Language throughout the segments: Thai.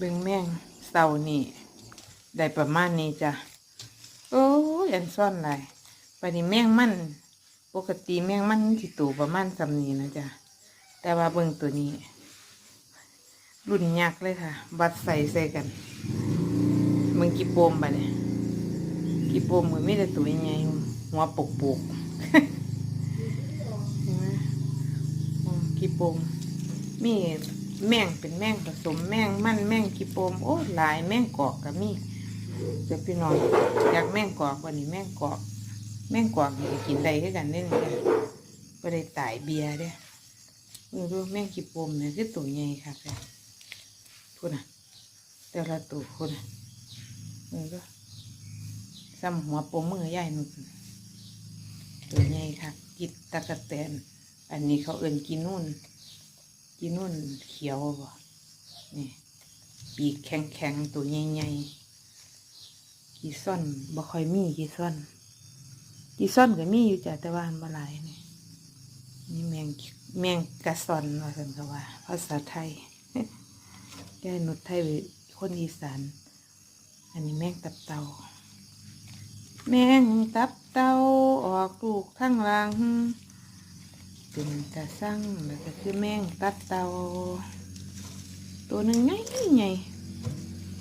เบิ่งแมงเสานี่ได้ประมาณนี้จ้ะโอ้ยอันซ่อนไรปนี้แมงมัน ปกติแมงมันสิตูประมาณสำนี้นะจ๊ะแต่ว่าเบิ่งตัวนี้ รุ่นยักษ์เลยค่ะ บัดใส่ใส่กันมึงกี่ปมบะเนี่ยกี่ปมมือไม่ได้ตัวใหญ่หัวปกปกๆเห็นไหมกี่ปมมี แมงเป็นแมงผสมแมงมันแมงกีโปมโอ้หลายแมงกอกก็มีเจะพี่น้องอยากแมงกอกวันนี้แมงกอก แมงกอกนี่ก็กินได้คือกันเด้นี่จ้ะก็ได้ตายเบียร์เด้เออดูแมงกี่โปมเนี่ยคือตัวใหญ่ค่ะแฟนพูดนะแต่ละตัวพูดนะเออก็ซ้ำหัวโปมมือใหญ่หนุ่นตัวใหญ่ค่ะ กิดตะกะแตนอันนี้เขาเอินกินนู่น กินนู่นเขียวบ่นี่ปีกแข็งแข็งๆตัวใหญ่ๆกีซ่อนบ่ค่อยมีกีซ่อนกีซ่อนก็มีอยู่จ้ะแต่ว่าอันบ่หลายนี่นี่แมงแมงกะซอนว่าสันก็ว่า ภาษาไทย แก้นุดไทยคนอีสาน อันนี้แมงตับเตาแมงตับเตาออกลูกทั้งหลัง เป็นตาสั่งแล้วก็คือแมงตับเตา ตัวนึงใหญ่ใหญ่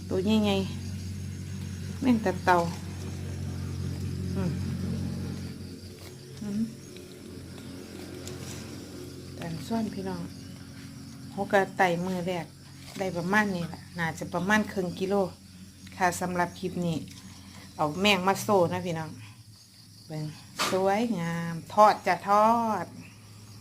ตัวใหญ่ใหญ่แมงตับเตาอืมอืมการซ่อนพี่น้องหกกระไต่มือแรกได้ประมาณนี้แหละน่าจะประมาณครึ่งกิโล ค่ะสำหรับคลิปนี้ เอาแมงมาโซ่นะพี่น้องเบิ่งสวยงาม ทอดจะทอด